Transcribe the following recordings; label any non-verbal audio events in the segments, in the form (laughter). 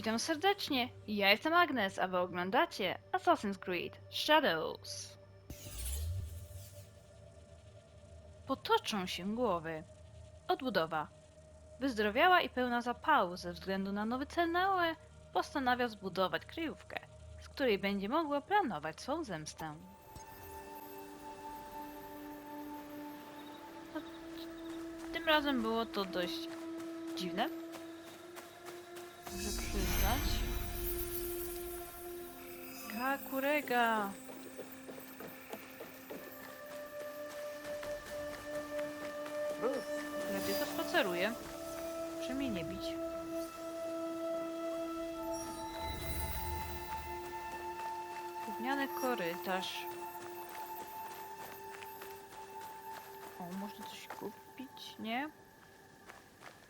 Witam serdecznie, ja jestem Agnes, a wy oglądacie Assassin's Creed Shadows. Potoczą się głowy. Odbudowa. Wyzdrowiała i pełna zapału ze względu na nowy cel na UE, postanawia zbudować kryjówkę, z której będzie mogła planować swą zemstę. Tym razem było to dość dziwne. Muszę przyznać. Kakurega! Lepiej to spaceruję. Czy mnie nie bić? Gówniany korytarz. O, można coś kupić, nie?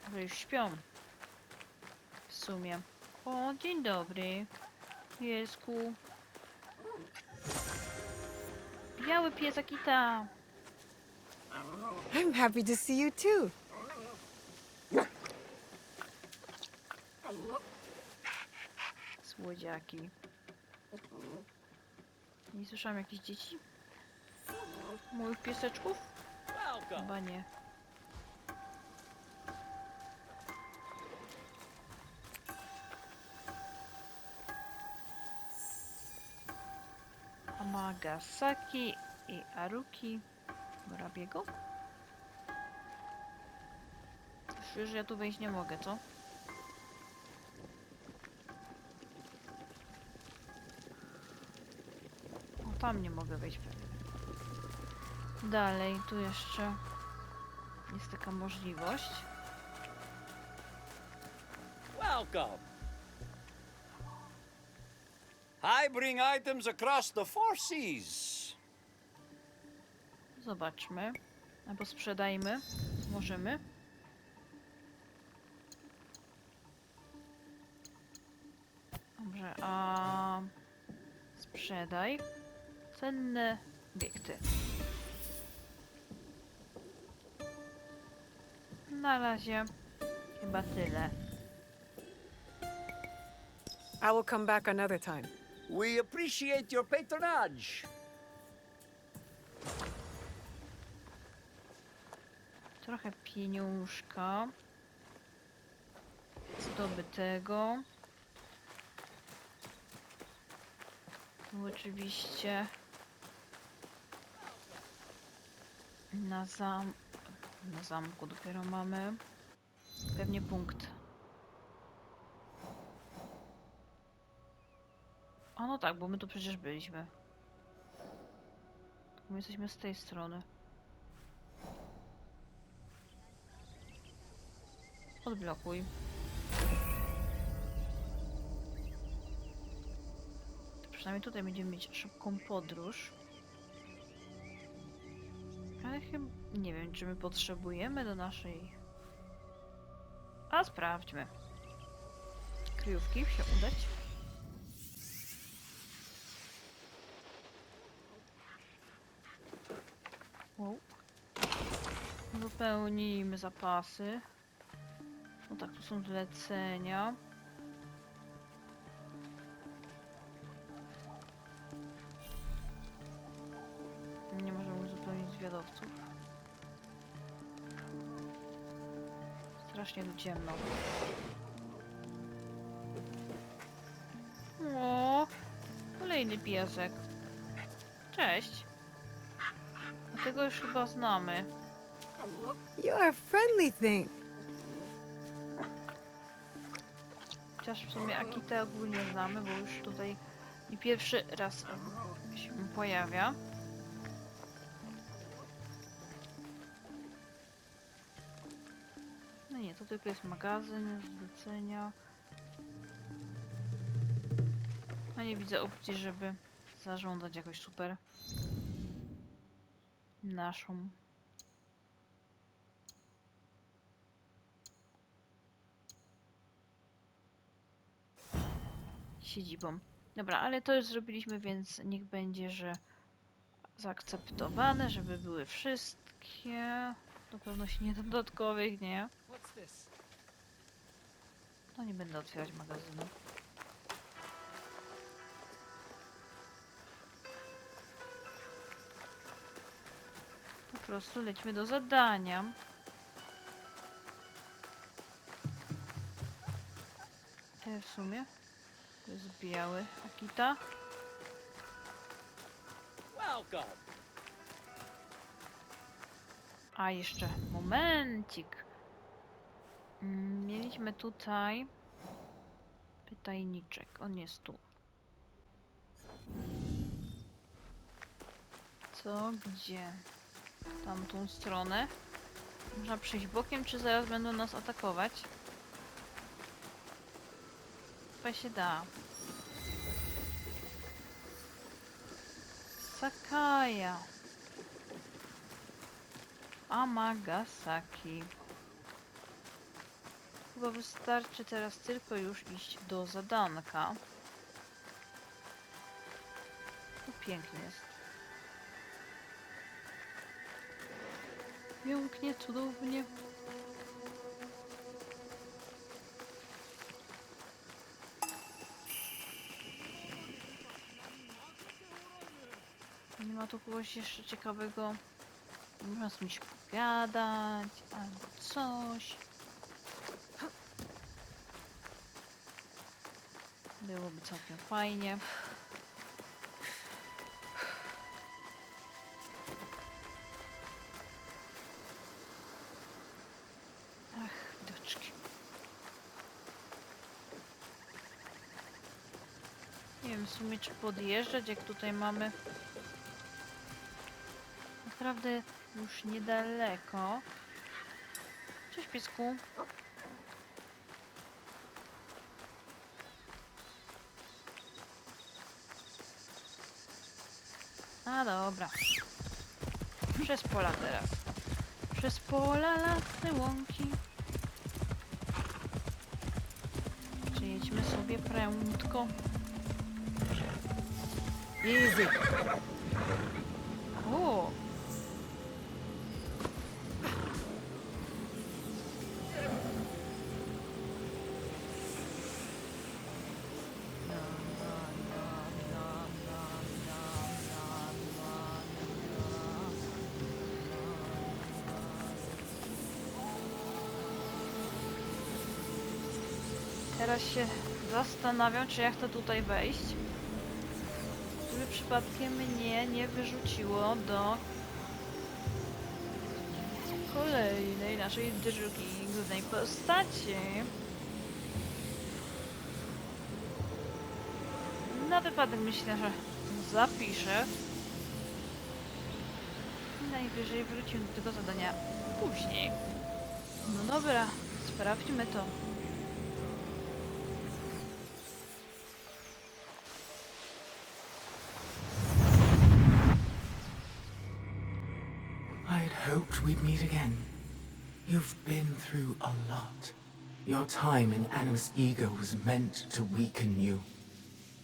Ale już śpią. Sumie. O, dzień dobry. Piesku. Biały pies Akita. I'm happy to see you too. Słodziaki. Nie słyszałam jakichś dzieci? Moich pieseczków? Chyba nie. Amagasaki i Aruki Murabiego? Już, ja tu wejść nie mogę, co? O, tam nie mogę wejść pewnie. Dalej, tu jeszcze jest taka możliwość. Welcome. I bring items across the four seas. Zobaczmy. Albo sprzedajmy. Możemy. Dobrze, a sprzedaj cenne obiekty. Na razie chyba tyle. I will come back another time. We appreciate your patronage. Trochę pieniążka zdobytego. Oczywiście na, zam na zamku dopiero mamy pewnie punkt. A no tak, bo my tu przecież byliśmy. My jesteśmy z tej strony. Odblokuj. To przynajmniej tutaj będziemy mieć szybką podróż. Ale chyba nie wiem, czy my potrzebujemy do naszej. A sprawdźmy. Kryjówki się udać. Wypełnijmy zapasy. No tak, tu są zlecenia. Nie możemy uzupełnić zwiadowców. Strasznie tu ciemno. O, kolejny piesek. Cześć. Tego już chyba znamy. You are a friendly thing. Chociaż w sumie Akitę ogólnie znamy, bo już tutaj nie pierwszy raz się pojawia. No nie, to tylko jest magazyn, zlecenia. No nie widzę opcji, żeby zarządzać jakoś super naszą siedzibą. Dobra, ale to już zrobiliśmy, więc niech będzie, że zaakceptowane, żeby były wszystkie. Do pewności nie dodatkowych, nie? No nie będę otwierać magazynu. Po prostu lećmy do zadania. E, w sumie. To jest biały Akita. A jeszcze momencik. Mieliśmy tutaj pytajniczek. On jest tu. Co? Gdzie? Tamtą stronę. Można przejść bokiem, czy zaraz będą nas atakować? Chyba się da. Sakaja. Amagasaki. Chyba wystarczy teraz tylko już iść do zadanka. Tu pięknie jest. Pięknie, cudownie. Tu kogoś jeszcze ciekawego. Można z kimś pogadać albo coś. Byłoby całkiem fajnie. Nie wiem w sumie czy podjeżdżać, jak tutaj mamy naprawdę już niedaleko. Cześć piesku. A dobra. Przez pola teraz. Przez pola, lasy, łąki. Przejedźmy sobie prędko. Easy. O! Teraz się zastanawiam, czy ja chcę tutaj wejść. Żeby przypadkiem mnie nie wyrzuciło do kolejnej naszej drugiej głównej postaci. Na wypadek myślę, że zapiszę. Najwyżej wrócimy do tego zadania później. No dobra, sprawdźmy to. Hoped we'd meet again. You've been through a lot. Your time in Animus Ego was meant to weaken you.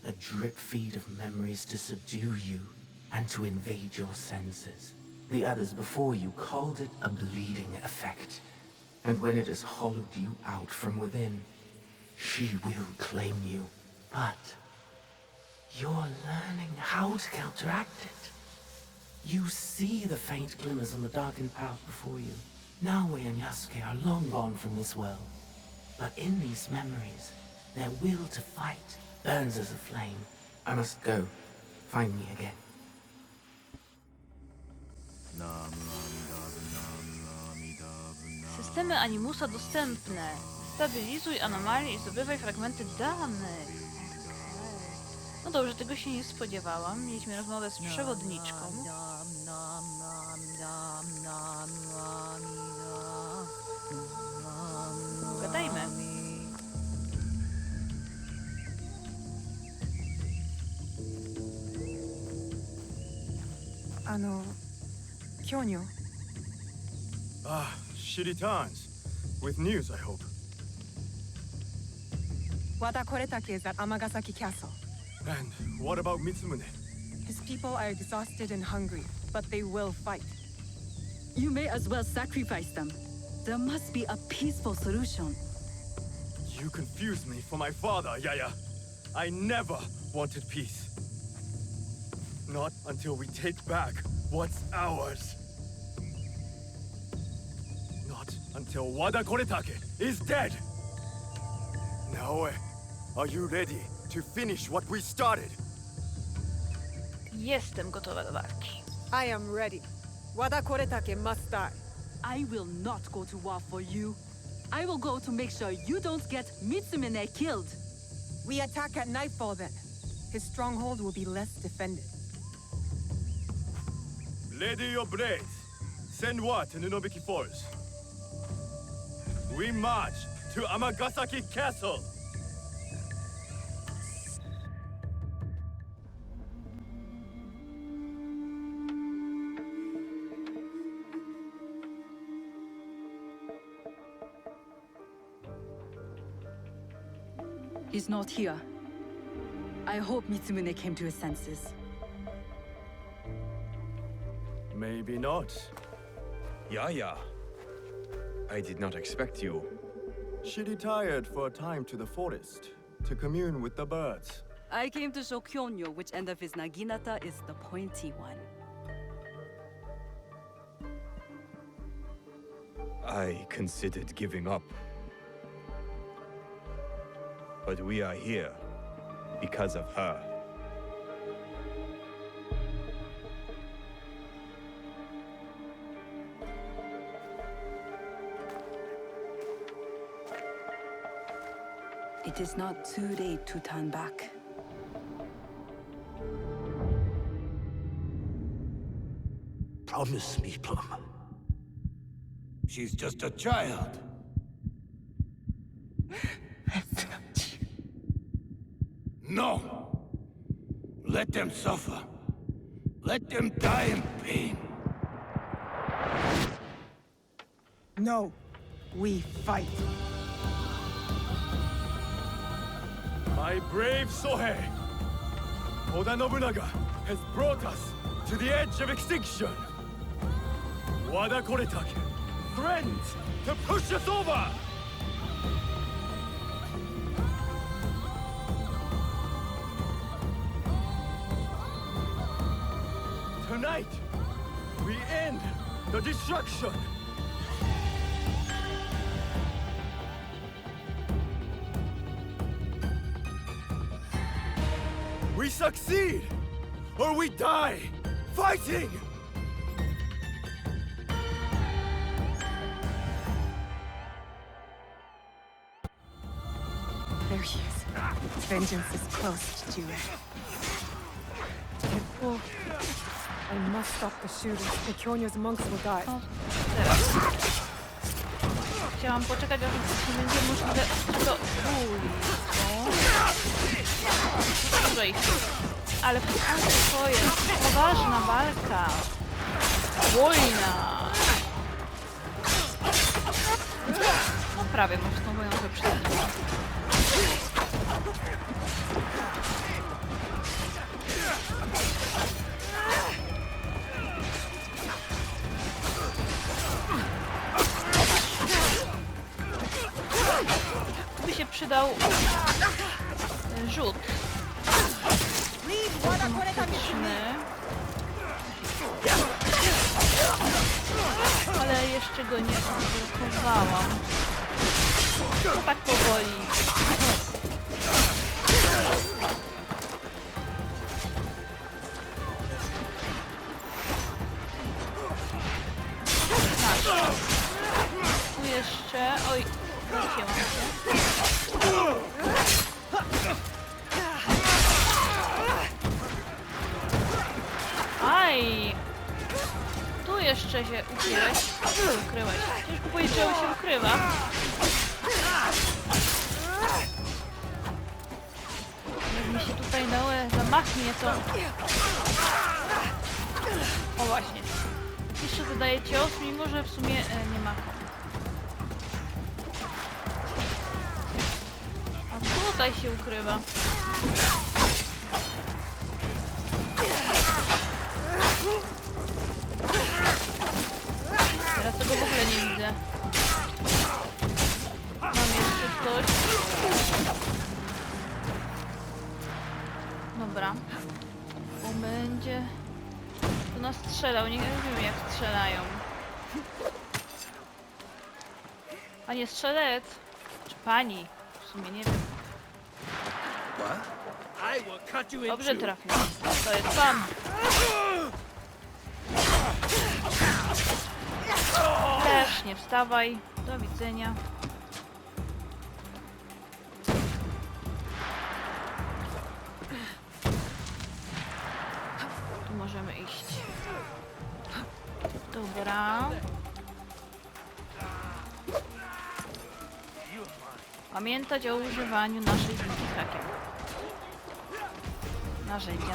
A drip feed of memories to subdue you and to invade your senses. The others before you called it a bleeding effect. And when it has hollowed you out from within, she will claim you. But you're learning how to counteract it. You see the faint glimmers on the darkened path before you. Nawe and Yasuke are long gone from this world. But in these memories, their will to fight burns as a flame. I must go. Find me again. Systemy Animusa dostępne. Stabilizuj anomalie i zdobywaj fragmenty danych. No dobrze, tego się nie spodziewałam. Mieliśmy rozmowę z przewodniczką. Gadajmy. Ano, Kyonyo. Ah, shitty times. With news, I hope. Wada Koretake is at Amagasaki Castle. And what about Mitsumune? His people are exhausted and hungry, but they will fight. You may as well sacrifice them. There must be a peaceful solution. You confuse me for my father, Yaya. I never wanted peace. Not until we take back what's ours. Not until Wada Koretake is dead. Naoe, eh, are you ready to finish what we started? Jestem gotowa do walki. I am ready. Wada Koretake must die. I will not go to war for you. I will go to make sure you don't get Mitsumine killed. We attack at nightfall then. His stronghold will be less defended. Lady your blades. Send what to Nunobiki Falls. We march to Amagasaki Castle. He's not here. I hope Mitsumine came to his senses. Maybe not. Yaya. I did not expect you. She retired for a time to the forest to commune with the birds. I came to show Kyonyo which end of his Naginata is the pointy one. I considered giving up. But we are here because of her. It is not too late to turn back. Promise me, Plum. She's just a child. No! Let them suffer. Let them die in pain. No, we fight. My brave Sohei! Oda Nobunaga has brought us to the edge of extinction. Wada Koretake, friends to push us over! Tonight, we end the destruction! Succeed! Or we die! Fighting! There he is. Vengeance is close, Jue. Careful. I must stop the shooters. The Kyonyo's monks will die. O. Chciałam poczekać, aż nie będzie możliwe zabójstwo. Dużo ich. Ale to jest poważna walka. Wojna. No prawie, może tą wojną przydać. Tu by się przydał e, rzut. Automatyczny. Ale jeszcze go nie odblokowałam. To tak powoli. Tak. Tu jeszcze... Oj, zacięłam się. Jeszcze się ukryłeś. Ukryłeś. Ciężko powiedzieć, że się ukrywa. Jak mi się tutaj dałe zamachnie, to... O właśnie. Jeszcze zadaje cios, mimo że w sumie e, nie ma A tutaj się ukrywa. go w ogóle nie widzę. Mam jeszcze coś. Dobra. Bo będzie... To nas strzelał, nie wiem jak strzelają. Panie strzelec! Czy pani? W sumie nie wiem. Dobrze trafił. To jest pan. Nie wstawaj. Do widzenia. Tu możemy iść. Dobra. Pamiętać o używaniu naszej linki hakiem. Narzędzia.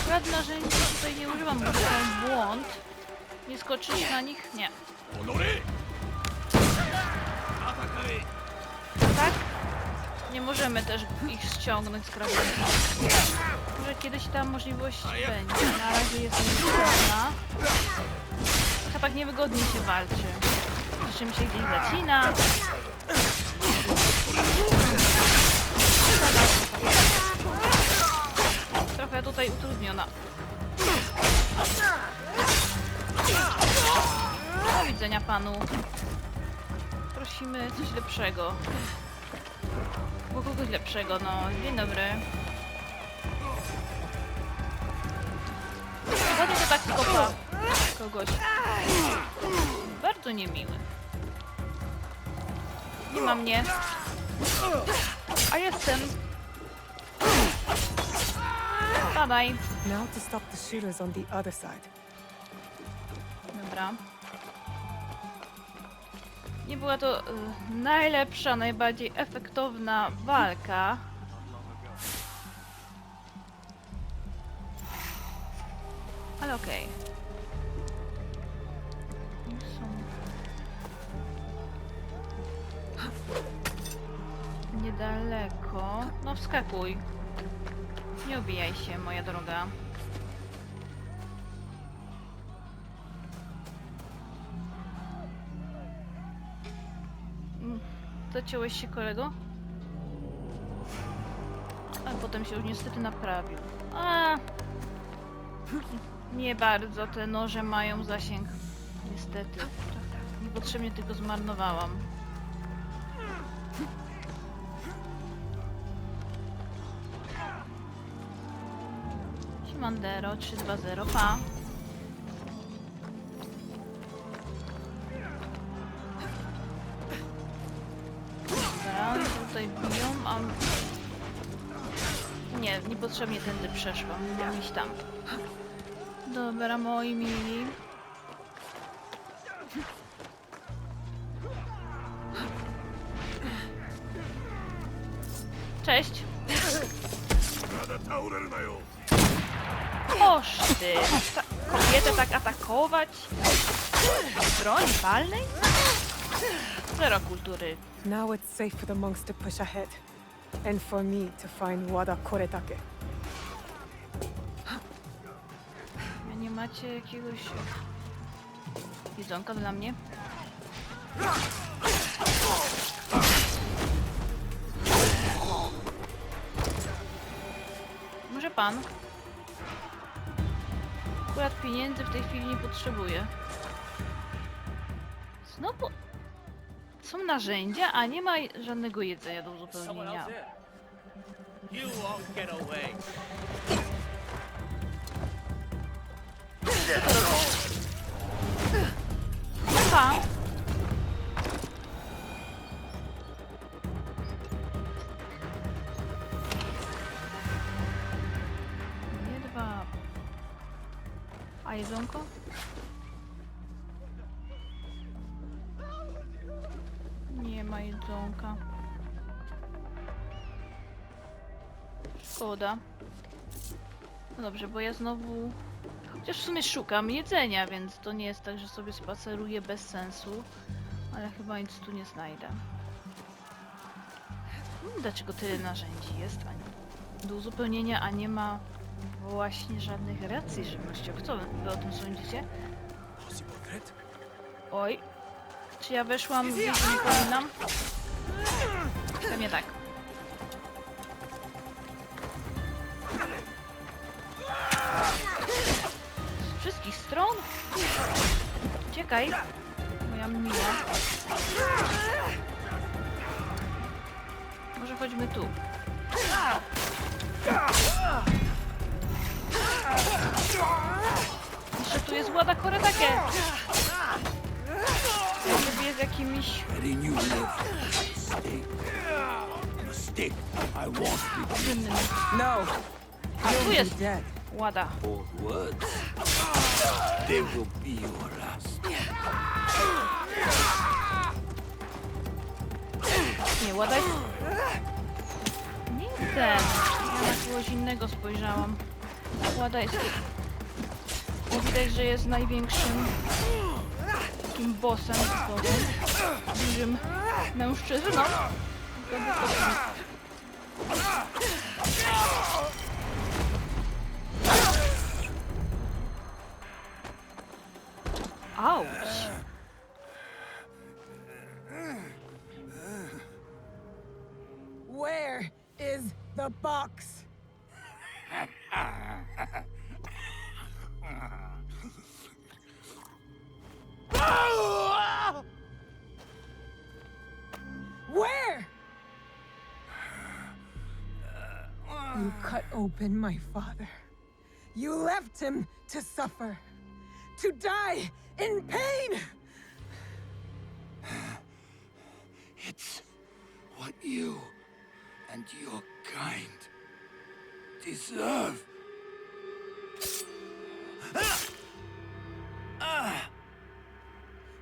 Akurat narzędzi tutaj nie używam, bo to błąd. Nie skoczysz na nich? Nie. Tak? Nie możemy też ich ściągnąć z krawędzi. Może kiedyś ta możliwość będzie. Na razie jest niewygodna. Trochę tak niewygodnie się walczy. Z czym się gdzieś zacina. Trochę tutaj utrudniona. Do widzenia panu. Prosimy coś lepszego. Bo kogoś lepszego, no. Dzień dobry. Ładnie to tak kopa kogoś. Bardzo niemiły. Nie ma mnie. A jestem. Badaj. Now to stop the shooters on the other side. Dobra. Nie była to y, najlepsza, najbardziej efektowna walka. Ale okej. Są... (gasps) Niedaleko. No wskakuj. Nie obijaj się, moja droga. Zaciąłeś się kolego? A potem się już niestety naprawił. A, nie bardzo te noże mają zasięg. Niestety. Niepotrzebnie tylko zmarnowałam. Siemandero 320 pa. Tutaj biją, a... Nie, niepotrzebnie tędy przeszłam, mam iść tam. Dobra, moi mili. Cześć. Oż ty, ta kobietę tak atakować? Z broni palnej? Zero kultury. Now it's safe for the monks to push ahead. And for me to find Wada Koretake. A nie macie jakiegoś jedzonka dla mnie? Może pan? Akurat pieniędzy w tej chwili nie potrzebuję. Znowu są narzędzia, a nie ma żadnego jedzenia do uzupełnienia. Nie dwa. A jedzonko? Szkoda. No dobrze, bo ja znowu Chociaż w sumie szukam jedzenia, więc to nie jest tak, że sobie spaceruję bez sensu. Ale chyba nic tu nie znajdę. Hmm, Dlaczego tyle narzędzi jest a nie- do uzupełnienia, a nie ma właśnie żadnych racji żywnościowych? Co wy o tym sądzicie? Oj. Czy ja weszłam gdzie nie powinnam? Pewnie tak. Uciekaj, moja miła. Może chodźmy tu. Jeszcze tu jest Łada Koretake. Ja z jakimiś... Innymi. No, A tu jest. Łada. They will be your Nie, Łada jest... Nie ten. Ja na kogoś innego spojrzałam. Łada jest... Bo widać, że jest największym takim bossem słowem. Dużym mężczyzną. Auć. Open my father. You left him to suffer, to die in pain. It's what you and your kind deserve.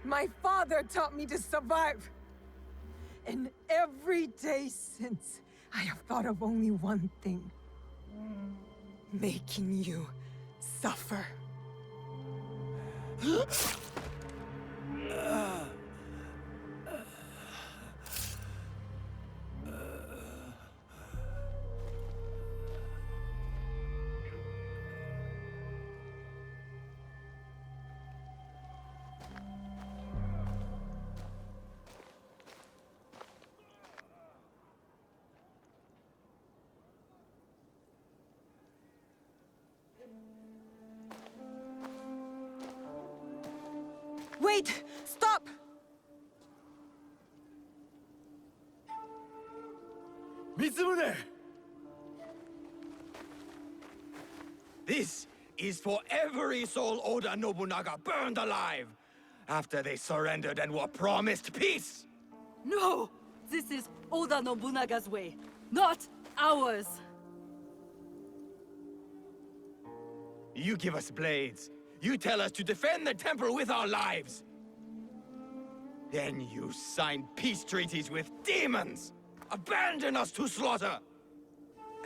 My father taught me to survive. And every day since, I have thought of only one thing making you suffer. Wait! Stop! Mitsumune! This is for every soul Oda Nobunaga burned alive after they surrendered and were promised peace. No! This is Oda Nobunaga's way, not ours! You give us blades. You tell us to defend the temple with our lives. Then you sign peace treaties with demons. Abandon us to slaughter.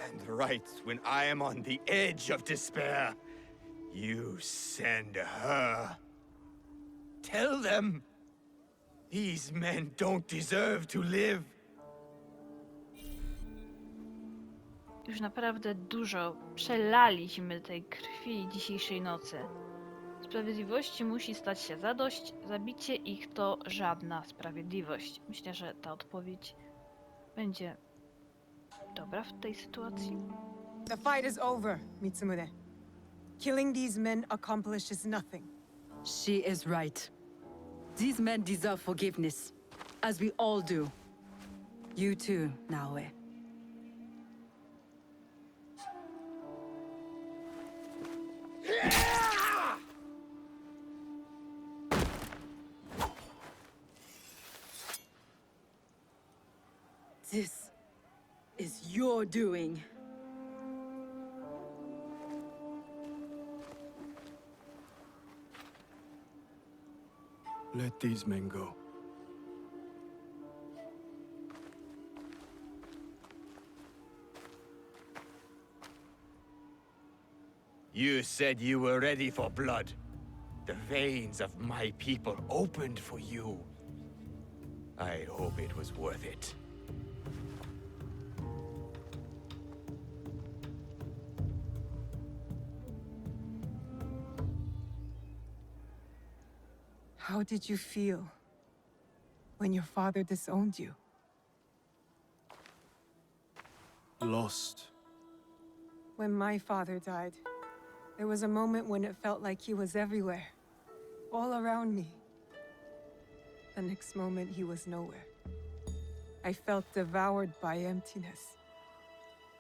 And right when I am on the edge of despair, you send her. Tell them these men don't deserve to live. Już naprawdę dużo przelaliśmy tej krwi dzisiejszej nocy. Sprawiedliwości musi stać się zadość, zabicie ich to żadna sprawiedliwość. Myślę, że ta odpowiedź będzie dobra w tej sytuacji. The fight is over, Mitsumune. Killing these men accomplishes nothing. She is right. These men deserve forgiveness, as we all do. You too, Naoe. This is your doing. Let these men go. You said you were ready for blood. The veins of my people opened for you. I hope it was worth it. How did you feel when your father disowned you? Lost. When my father died, There was a moment when it felt like he was everywhere, all around me. The next moment, he was nowhere. I felt devoured by emptiness.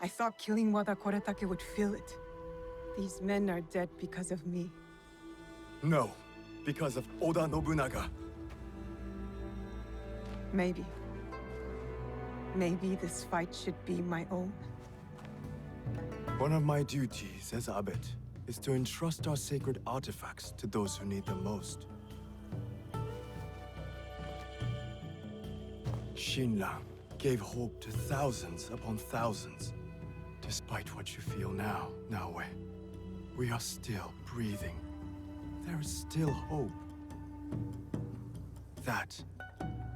I thought killing Wada Koretake would fill it. These men are dead because of me. No, because of Oda Nobunaga. Maybe. Maybe this fight should be my own. One of my duties as abbot is to entrust our sacred artifacts to those who need them most. Shinra gave hope to thousands upon thousands. Despite what you feel now, Naoe, we are still breathing. There is still hope. That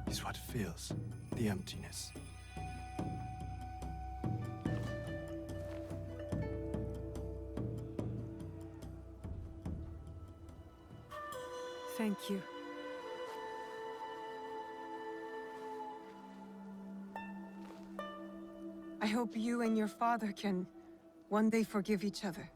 is what fills the emptiness. Thank you. I hope you and your father can one day forgive each other.